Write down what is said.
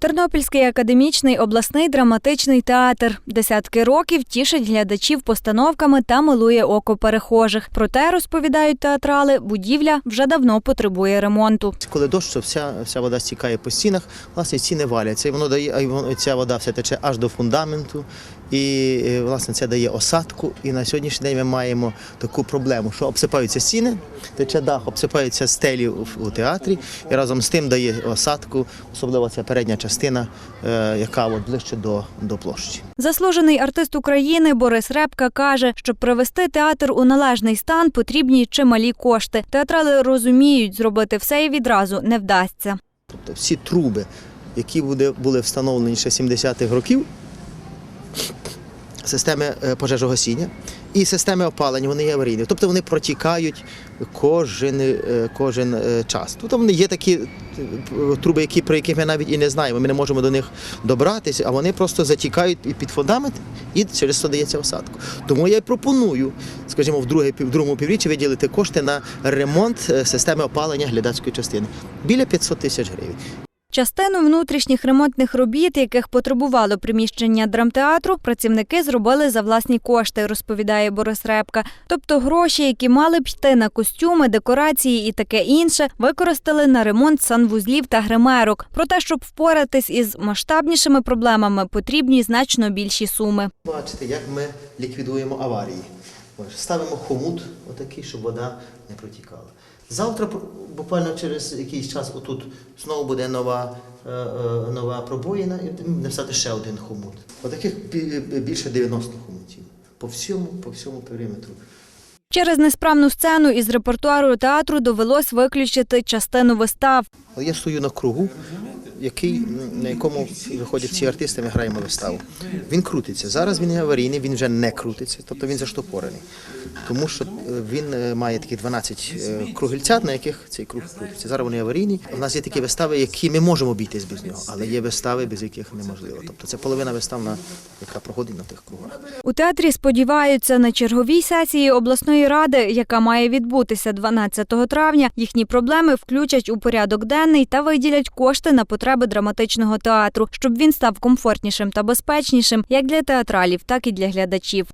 Тернопільський академічний обласний драматичний театр десятки років тішить глядачів постановками та милує око перехожих. Проте розповідають театрали, будівля вже давно потребує ремонту. Коли дощ, то вся, вся вода стікає по стінах, власне, стіни валяться. І воно дає, ця вода вся тече аж до фундаменту. І е, власне це дає осадку. І на сьогоднішній день ми маємо таку проблему, що обсипаються стіни, тече дах, обсипаються стелі у, театрі, і разом з тим дає осадку, особливо ця передня частина, е, яка от ближче до, до площі. Заслужений артист України Борис Репка каже, щоб привести театр у належний стан, потрібні чималі кошти. Театрали розуміють, зробити все і відразу не вдасться. Тобто всі труби, які були встановлені ще 70-х років, системи е, пожежогасіння і системи опалення, вони є аварійні. Тобто вони протікають кожен, е, кожен е, час. Тобто вони є такі труби, які, про які ми навіть і не знаємо. Ми не можемо до них добратися, а вони просто затікають під фундамент і через це дається осадку. Тому я й пропоную, скажімо, в друге, в другому півріччі виділити кошти на ремонт системи опалення глядацької частини. Біля 500 тисяч гривень. Частину внутрішніх ремонтних робіт, яких потребувало приміщення драмтеатру, працівники зробили за власні кошти, розповідає Борис Репка. Тобто гроші, які мали б йти на костюми, декорації і таке інше, використали на ремонт санвузлів та гримерок. Проте, щоб впоратись із масштабнішими проблемами, потрібні значно більші суми. Бачите, як ми ліквідуємо аварії. Ставимо хомут, отакий, щоб вода не протікала. Завтра, буквально через якийсь час, отут знову буде нова, е, е, нова пробоїна і не стати ще один хомут. Отаких більше 90 хомутів. По всьому, по всьому периметру. Через несправну сцену із репертуару театру довелось виключити частину вистав. Я стою на кругу, який, на якому виходять ці артисти, ми граємо виставу. Він крутиться. Зараз він аварійний, він вже не крутиться, тобто він заштопорений. Тому що е, він е, має таких 12 е, кругельцят, на яких цей круг крутиться. Зараз вони аварійні. У нас є такі вистави, які ми можемо обійтись без нього, але є вистави, без яких неможливо. Тобто це половина вистав, яка проходить на тих кругах. У театрі сподіваються на черговій сесії обласної ради, яка має відбутися 12 травня. Їхні проблеми включать у порядок денний та виділять кошти на потреби драматичного театру, щоб він став комфортнішим та безпечнішим як для театралів, так і для глядачів.